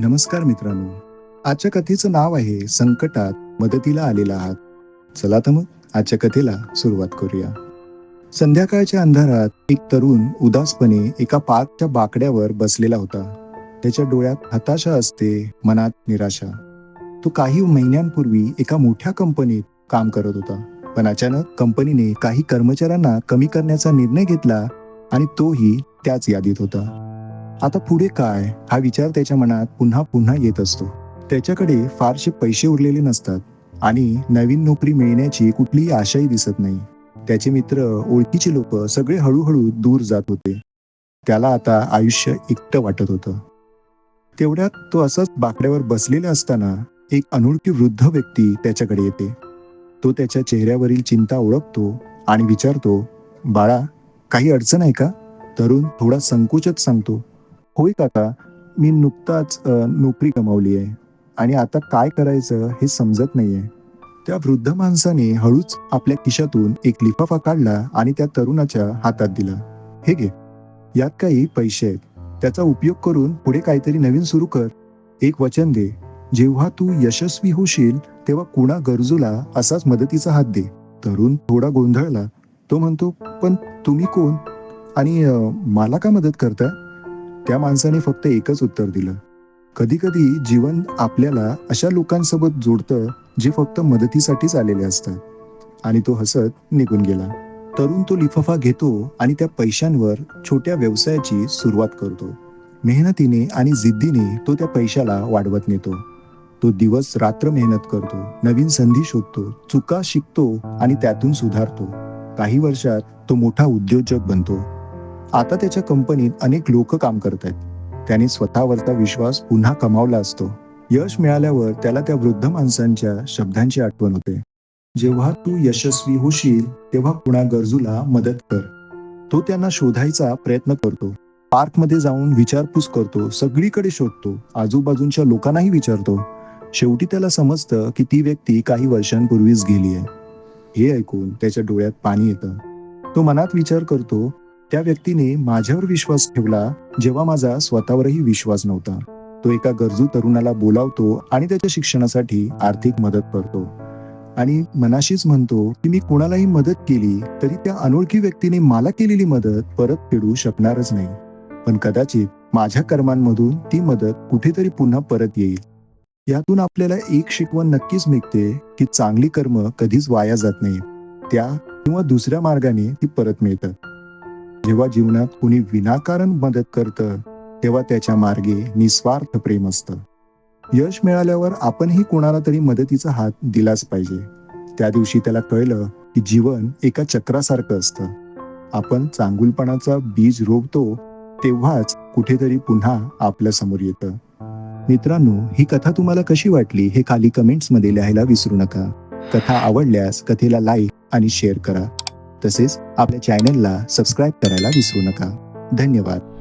नमस्कार मित्रांनो. आजच्या कथेचं नाव आहे संकटात मदतीला आलेला आहात. चला तर मग आजच्या कथेला सुरुवात करूया. संध्याकाळच्या अंधारात एक तरुण उदासपणे एका पार्कच्या बाकड्यावर बसलेला होता. त्याच्या डोळ्यात हताशा असते मनात निराशा. तो काही महिन्यांपूर्वी एका मोठ्या कंपनीत काम करत होता. पण अचानक कंपनीने काही कर्मचाऱ्यांना कमी करण्याचा निर्णय घेतला आणि तोही त्याच यादीत होता. आता पुढे काय? हा विचार त्याच्या मनात पुन्हा पुन्हा येत असतो. त्याच्याकडे फारसे पैसे उरलेले नसतात आणि नवीन नोकरी मिळण्याची कुठलीही आशाही दिसत नाही. त्याचे मित्र ओळखीचे लोक सगळे हळूहळू दूर जात होते. त्याला आता आयुष्य एकटं वाटत होतं. तेवढ्यात तो असंच बाकड्यावर बसलेला असताना एक अनोळखी वृद्ध व्यक्ती त्याच्याकडे येते. तो त्याच्या चेहऱ्यावरील चिंता ओळखतो आणि विचारतो बाळा काही अडचण आहे का? तरुण थोडा संकोचत सांगतो होय काका मी नुकताच नोकरी गमावली आहे आणि आता काय करायचं हे समजत नाहीये. त्या वृद्ध माणसाने हळूच आपल्या खिशातून एक लिफाफा काढला आणि त्या तरुणाच्या हातात दिला. हे घे. यात काही पैसे आहेत. त्याचा उपयोग करून पुढे काहीतरी नवीन सुरू कर. एक वचन दे. जेव्हा तू यशस्वी होशील तेव्हा कुणा गरजूला असाच मदतीचा हात दे. तरुण थोडा गोंधळला. तो म्हणतो पण तुम्ही कोण? आणि मला का मदत करताय? त्या माणसाने फक्त एकच उत्तर दिलं. कधी कधी जीवन आपल्याला अशा लोकांसोबत जोडतं जे फक्त मदतीसाठीच आलेले असतात. आणि तो हसत निघून गेला. तरुण तो लिफाफा घेतो आणि त्या पैशांवर छोट्या व्यवसायाची सुरुवात करतो. मेहनतीने आणि जिद्दीने तो त्या पैशाला वाढवत नेतो. तो दिवस रात्र मेहनत करतो नवीन संधी शोधतो चुका शिकतो आणि त्यातून सुधारतो. काही वर्षात तो मोठा उद्योजक बनतो. आता त्याच्या कंपनीत अनेक लोक काम करत आहेत त्याने स्वतःवरचा विश्वास पुन्हा कमावला असतो. यश मिळाल्यावर त्याला त्या वृद्ध माणसांच्या शब्दांची आठवण होते. जेव्हा तू यशस्वी होशील तेव्हा कुणा गरजूला मदत कर. तो त्यांना शोधायचा प्रयत्न करतो. पार्कमध्ये जाऊन विचारपूस करतो सगळीकडे शोधतो आजूबाजूच्या लोकांनाही विचारतो. शेवटी त्याला समजतं की ती व्यक्ती काही वर्षांपूर्वीच गेली आहे हे ऐकून त्याच्या डोळ्यात पाणी येतं. तो मनात विचार करतो त्या व्यक्तीने माझ्यावर विश्वास ठेवला जेव्हा माझा स्वतःवरही विश्वास नव्हता. तो एका गरजू तरुणाला बोलावतो आणि त्याच्या शिक्षणासाठी आर्थिक मदत करतो. आणि मनाशीच म्हणतो की मी कोणालाही मदत केली तरी त्या अनोळखी व्यक्तीने मला केलेली मदत परत फेडू शकणारच नाही. पण कदाचित माझ्या कर्मांमधून ती मदत कुठेतरी पुन्हा परत येईल. यातून आपल्याला एक शिकवण नक्कीच मिळते की चांगली कर्म कधीच वाया जात नाही. त्या किंवा दुसऱ्या मार्गाने ती परत मिळतात. जेव्हा जीवनात कुणी विनाकारण मदत करतं तेव्हा त्याच्या मार्गे निस्वार्थ प्रेम असतं. यश मिळाल्यावर आपणही कोणाला तरी मदतीचा हात दिलाच पाहिजे. त्या दिवशी त्याला कळलं की जीवन एका चक्रासारखं असतं. आपण चांगुलपणाचा बीज रोवतो तेव्हाच कुठेतरी पुन्हा आपल्यासमोर येतं. मित्रांनो ही कथा तुम्हाला कशी वाटली हे खाली कमेंट्समध्ये लिहायला विसरू नका. कथा आवडल्यास कथेला लाईक आणि शेअर करा. तसेच आपल्या चॅनेलला सबस्क्राईब करायला विसरू नका. धन्यवाद.